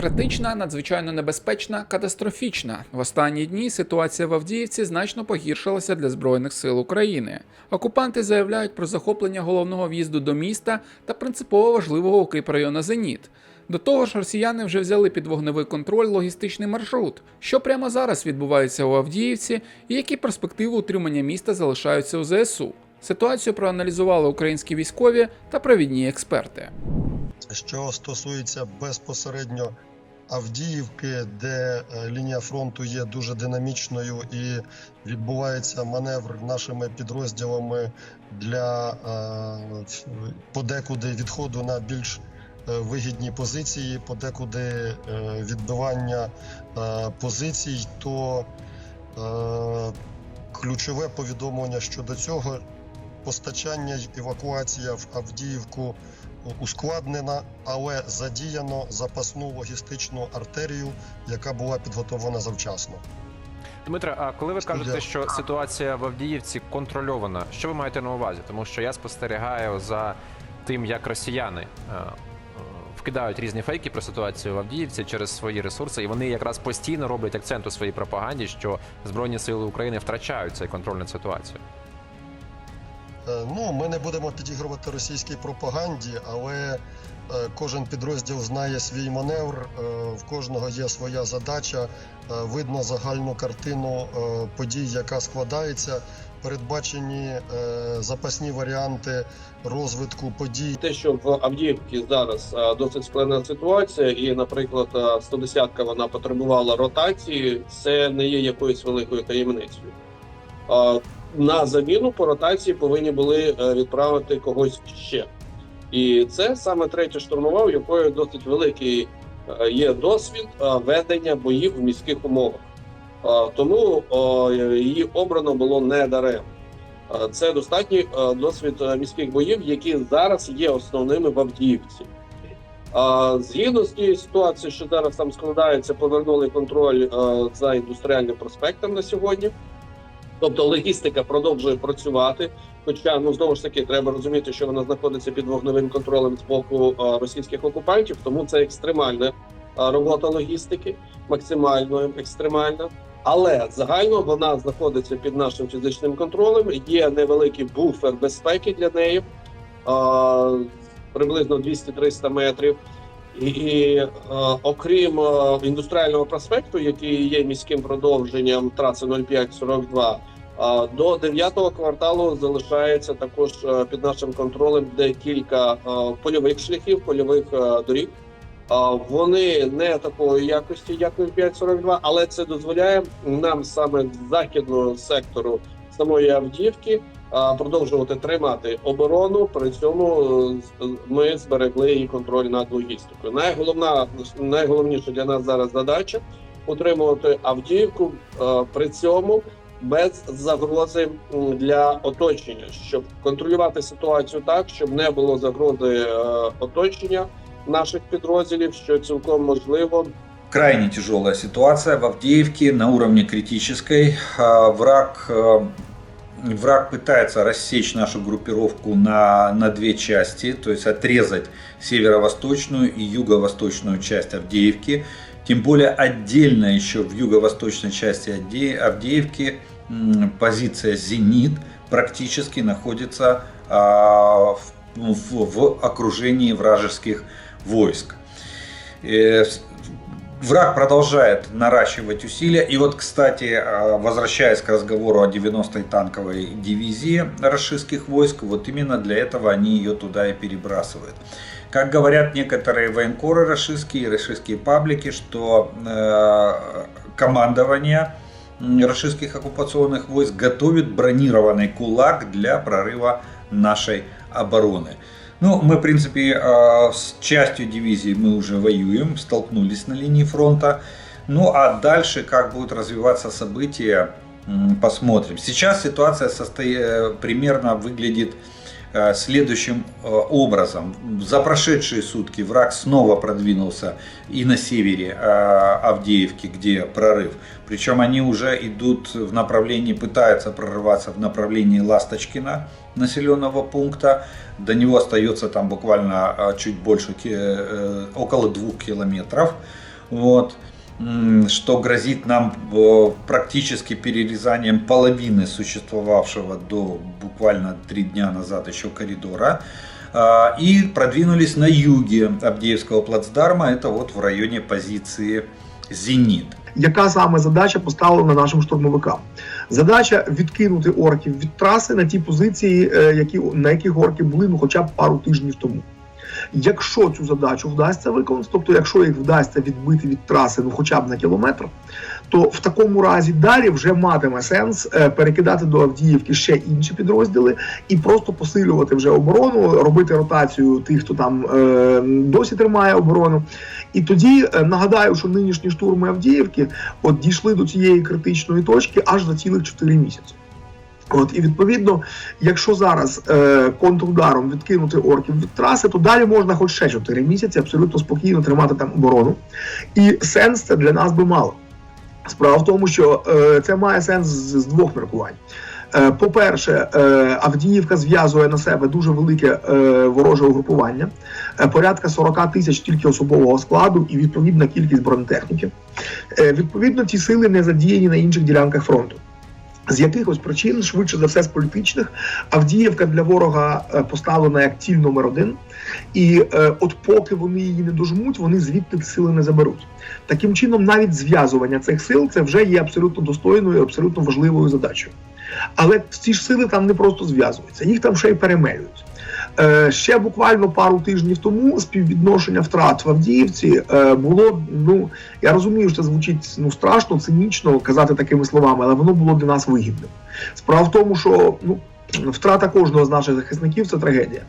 Критична, надзвичайно небезпечна, катастрофічна. В останні дні ситуація в Авдіївці значно погіршилася для збройних сил України. Окупанти заявляють про захоплення головного в'їзду до міста та принципово важливого укріпрайону Зеніт. До того ж, росіяни вже взяли під вогневий контроль логістичний маршрут. Що прямо зараз відбувається у Авдіївці, і які перспективи утримання міста залишаються у ЗСУ? Ситуацію проаналізували українські військові та провідні експерти. Що стосується безпосередньо Авдіївки, де е, лінія фронту є дуже динамічною і відбувається маневр нашими підрозділами для е, подекуди відходу на більш е, вигідні позиції, подекуди відбивання позицій, то ключове повідомлення щодо цього постачання евакуація в Авдіївку ускладнена, але задіяно запасну логістичну артерію, яка була підготовлена завчасно. Дмитре, а коли ви Студія. кажете, що ситуація в Авдіївці контрольована, що ви маєте на увазі? Тому що я спостерігаю за тим, як росіяни е, е, вкидають різні фейки про ситуацію в Авдіївці через свої ресурси, і вони якраз постійно роблять акцент у своїй пропаганді, що Збройні сили України втрачають цей контроль над ситуацією. Е, Ну, ми не будемо підігрувати російській пропаганді, але е, кожен підрозділ знає свій маневр, е, в кожного є своя задача. Видно загальну картину подій, яка складається. Передбачені запасні варіанти розвитку подій. те, що в Авдіївці зараз досить складна ситуація, і, наприклад, 110-ка вона потребувала ротації, це не є якоюсь великою таємницею. На заміну по ротації повинні були е, відправити когось ще. І це саме третя штурмова, у якої досить великий е, є досвід е, ведення боїв в міських умовах. Тому її обрано було не даремно. Це достатній досвід міських боїв, які зараз є основними в Авдіївці. Згідно з тією ситуацією, що зараз там складається, повернули контроль за індустріальним проспектом на сьогодні. Тобто логістика продовжує працювати. Хоча ну знову ж таки треба розуміти, що вона знаходиться під вогневим контролем з боку е, російських окупантів, тому це екстремальна е, робота логістики, максимально екстремальна. Але загально вона знаходиться під нашим фізичним контролем. Є невеликий буфер безпеки для неї, а, приблизно 200-300 метрів. І, і окрім е, індустріального проспекту, який є міським продовженням траси 0542, е, до 9-го кварталу залишається також е, під нашим контролем декілька е, польових шляхів, польових е, доріг. Вони не такої якості, як 0542, але це дозволяє нам саме з західного сектору самої Авдіївки продовжувати тримати оборону. При цьому ми зберегли і контроль над логістикою. Найголовна найголовніша для нас зараз задача утримувати Авдіївку при цьому. Без загрози для оточення, щоб контролювати ситуацію так, щоб не було загрози е, оточення наших підрозділів, що цілком можливо Крайне тяжелая ситуация в Авдеевке на уровне критической. Враг, э, враг пытается рассечь нашу группировку на, на две части, то есть отрезать северо-восточную и юго-восточную часть Авдеевки. Тем более отдельно еще в юго-восточной части Авде- Авдеевки позиция «Зенит» практически находится а, ну, в- в окружении вражеских войск. Враг продолжает наращивать усилия. И вот, кстати, э, возвращаясь к разговору о 90-й танковой дивизии российских войск, вот именно для этого они ее туда и перебрасывают. Как говорят некоторые военкоры российские, российские паблики, что э, командование российских оккупационных войск готовит бронированный кулак для прорыва нашей обороны. Ну, мы, в принципе, э, с частью дивизии мы уже воюем, столкнулись на линии фронта. Ну, а дальше, как будут развиваться события, посмотрим. Сейчас ситуация состоит, э, примерно выглядит следующим э, образом. За прошедшие сутки враг снова продвинулся и на севере э, Авдеевки, где прорыв. Причем они уже идут в направлении, пытаются прорываться в направлении Ласточкина, населенного пункта. До него остается там буквально э, чуть больше, ки- э, около двух километров. вот, м, что грозит нам э, практически перерезанием половины существовавшего до буквально три дня назад еще коридора. А, И продвинулись на юге Авдеевского плацдарма, это вот в районе позиции «Зенит». яка саме задача поставлена нашим штурмовикам. Задача відкинути орків від траси на ті позиції, е, які на яких орки були ну хоча б пару тижнів тому. Якщо цю задачу вдасться виконати, тобто якщо їх вдасться відбити від траси, ну хоча б на кілометр, то в такому разі далі вже матиме сенс е, перекидати до Авдіївки ще інші підрозділи і просто посилювати вже оборону, робити ротацію тих, хто там е, досі тримає оборону. І тоді е, нагадаю, що нинішні штурми Авдіївки от дійшли до цієї критичної точки аж за цілих 4 місяці. От і відповідно, якщо зараз е, контрударом відкинути орків від траси, то далі можна хоч ще 4 місяці абсолютно спокійно тримати там оборону. І сенс це для нас би мало. Справа в тому, що е, це має сенс з, з двох міркувань. Е, По-перше, е, Авдіївка зв'язує на себе дуже велике е, вороже угрупування, е, порядка 40 тисяч тільки особового складу і відповідна кількість бронетехніки. Е, Відповідно, ті сили не задіяні на інших ділянках фронту. З якихось причин, швидше за все, з політичних, Авдіївка для ворога е, поставлена як ціль номер один. І е, от поки вони її не дожмуть, вони звідти сили не заберуть. Таким чином, навіть зв'язування цих сил це вже є абсолютно достойною, і абсолютно важливою задачею. Але ці ж сили там не просто зв'язуються, їх там ще й перемелюють. Е, ще буквально пару тижнів тому співвідношення втрат в Авдіївці е, було. Ну я розумію, що це звучить ну страшно, цинічно казати такими словами, але воно було для нас вигідним. Справа в тому, що ну втрата кожного з наших захисників це трагедія.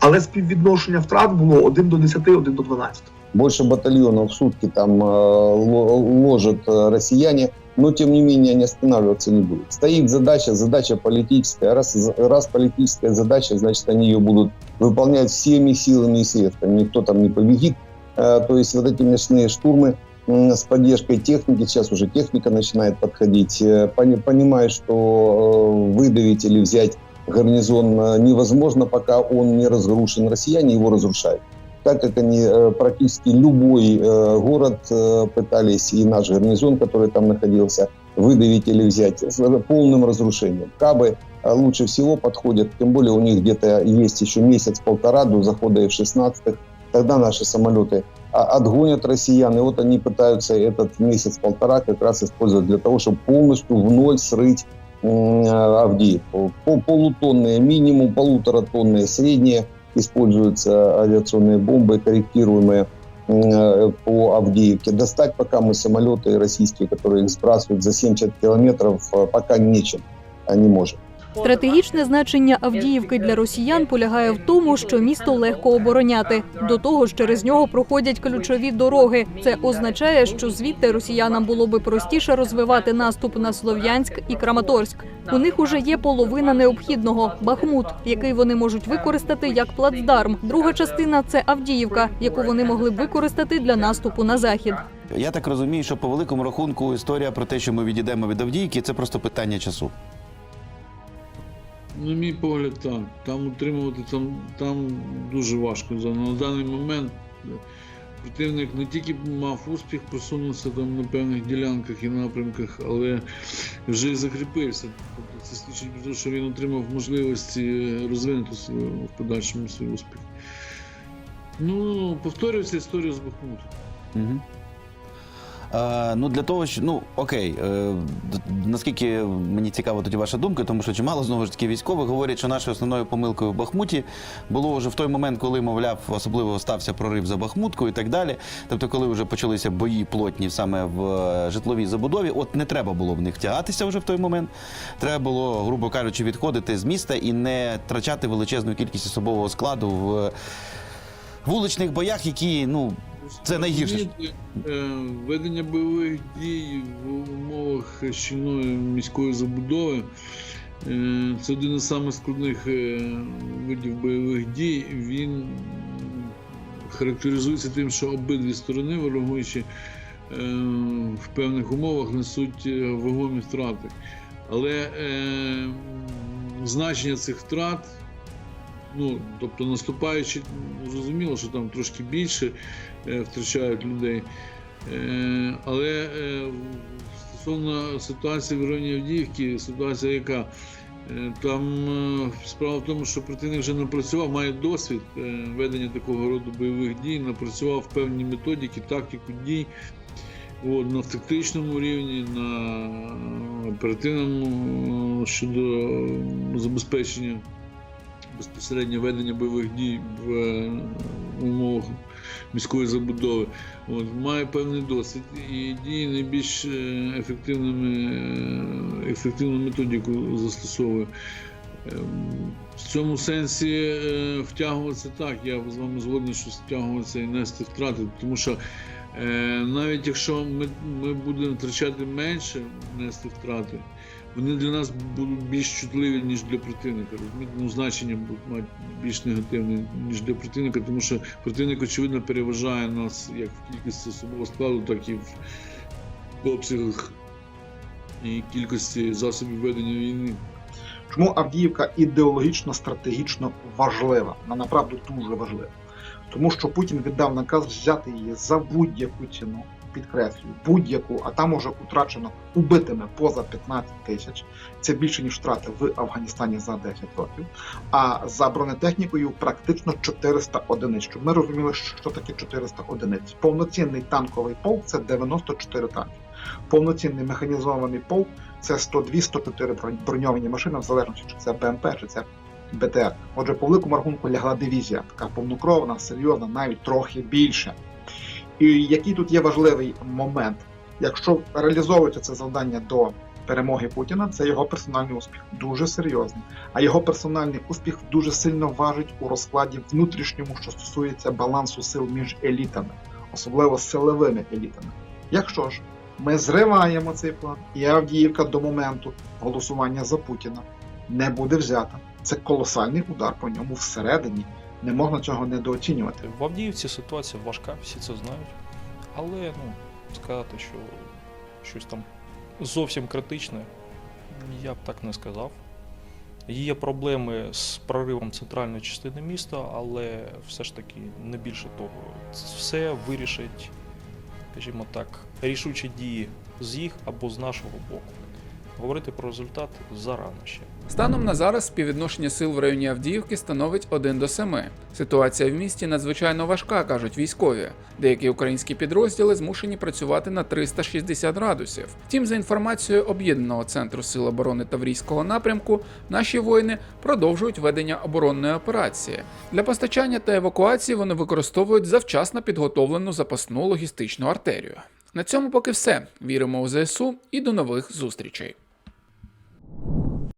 Але співвідношення втрат було 1 до 10, 1 до 12. больше батальонов в сутки там э, ло- ложат э, россияне, но тем не менее они останавливаться не будут. Стоит задача, задача политическая. Раз, раз политическая задача, значит они ее будут выполнять всеми силами и средствами. Никто там не победит. Э, То есть вот эти мясные штурмы с поддержкой техники, сейчас уже техника начинает подходить, э, пони- понимая, что э, выдавить или взять гарнизон невозможно, пока он не разрушен. Россияне его разрушают так как они э, практически любой э, город э, пытались, и наш гарнизон, который там находился, выдавить или взять с полным разрушением. Кабы э, лучше всего подходят, тем более у них где-то есть еще месяц-полтора до захода F-16, тогда наши самолеты а, отгонят россиян, и вот они пытаются этот месяц-полтора как раз использовать для того, чтобы полностью в ноль срыть м, э, Авдеевку. Пол- Полутонные, минимум полуторатонные, средние используются авиационные бомбы, корректируемые м, э, по Авдеевке. Достать пока мы самолеты российские, которые их сбрасывают за 70 километров, э, пока нечем, а не можем. Стратегічне значення Авдіївки для росіян полягає в тому, що місто легко обороняти. До того ж, через нього проходять ключові дороги. Це означає, що звідти росіянам було би простіше розвивати наступ на Слов'янськ і Краматорськ. У них уже є половина необхідного Бахмут, який вони можуть використати як плацдарм. Друга частина це Авдіївка, яку вони могли б використати для наступу на захід. Я так розумію, що по великому рахунку історія про те, що ми відійдемо від Авдіївки, це просто питання часу. На мій погляд, так. Там утримувати там, там дуже важко. На даний момент противник не тільки мав успіх просунувся там на певних ділянках і напрямках, але вже й закріпився. Тобто це свідчить про те, що він отримав можливості е, розвинути свою, в подальшому свій успіх. Ну, повторюється історія з Бахмутом. Угу. Е, ну, для того, що ну окей, е, наскільки мені цікава тоді ваша думка, тому що чимало знову ж таки військових говорять, що нашою основною помилкою в Бахмуті було вже в той момент, коли, мовляв, особливо стався прорив за Бахмутку і так далі. Тобто, коли вже почалися бої плотні саме в е, житловій забудові, от не треба було в них тягатися вже в той момент. Треба було, грубо кажучи, відходити з міста і не втрачати величезну кількість особового складу в е, вуличних боях, які ну. Це найгірше. Е, Ведення бойових дій в умовах щільної міської забудови е, це один із самих складних е, видів бойових дій. Він характеризується тим, що обидві сторони, ворогуючи, в певних умовах несуть вагомі втрати. Але значення цих втрат ну, тобто наступаючи, зрозуміло, що там трошки більше е, втрачають людей. Е, Але е, стосовно ситуації в районі Авдіївки, ситуація яка? Там справа в тому, що противник вже напрацював, має досвід ведення такого роду бойових дій, напрацював певні методики, тактику дій от, на тактичному рівні, на оперативному щодо забезпечення безпосередньо ведення бойових дій в е, умовах міської забудови. От, має певний досвід і діє найбільш е, ефективними, е, ефективну методику застосовує. Ем, В цьому сенсі втягуватися так, я з вами згоден, що втягуватися і нести втрати, тому що навіть якщо ми, ми будемо втрачати менше, нести втрати, вони для нас будуть більш чутливі, ніж для противника. Розумієте? Ну, значення будуть мати більш негативне, ніж для противника, тому що противник, очевидно, переважає нас як в кількості особового складу, так і в обсягах і кількості засобів ведення війни. Чому Авдіївка ідеологічно стратегічно важлива? Вона направду дуже важлива. Тому що Путін віддав наказ взяти її за будь-яку ціну, підкреслюю, будь-яку, а там уже утрачено убитими поза 15 тисяч. Це більше ніж втрати в Афганістані за 10 років. А за бронетехнікою практично 400 одиниць. Щоб ми розуміли, що таке 400 одиниць. Повноцінний танковий полк це 94 танки. Повноцінний механізований полк це 102-104 броньовані машини, в залежності, чи це БМП, чи це БТР. Отже, по великому рахунку лягла дивізія, така повнокровна, серйозна, навіть трохи більше. І який тут є важливий момент? Якщо реалізовується це завдання до перемоги Путіна, це його персональний успіх, дуже серйозний. А його персональний успіх дуже сильно важить у розкладі внутрішньому, що стосується балансу сил між елітами, особливо силовими елітами. Якщо ж ми зриваємо цей план, і Авдіївка до моменту голосування за Путіна не буде взята. Це колосальний удар по ньому всередині. Не можна цього недооцінювати. В Авдіївці ситуація важка, всі це знають. Але ну, сказати, що щось там зовсім критичне, я б так не сказав. Є проблеми з проривом центральної частини міста, але все ж таки не більше того. Все вирішить, скажімо так, рішучі дії з їх або з нашого боку. Говорити про результат зарано ще. Станом на зараз співвідношення сил в районі Авдіївки становить 1 до 7. Ситуація в місті надзвичайно важка, кажуть військові. Деякі українські підрозділи змушені працювати на 360 градусів. Втім, за інформацією об'єднаного центру сил оборони Таврійського напрямку, наші воїни продовжують ведення оборонної операції. Для постачання та евакуації вони використовують завчасно підготовлену запасну логістичну артерію. На цьому поки все. Віримо у ЗСУ і до нових зустрічей.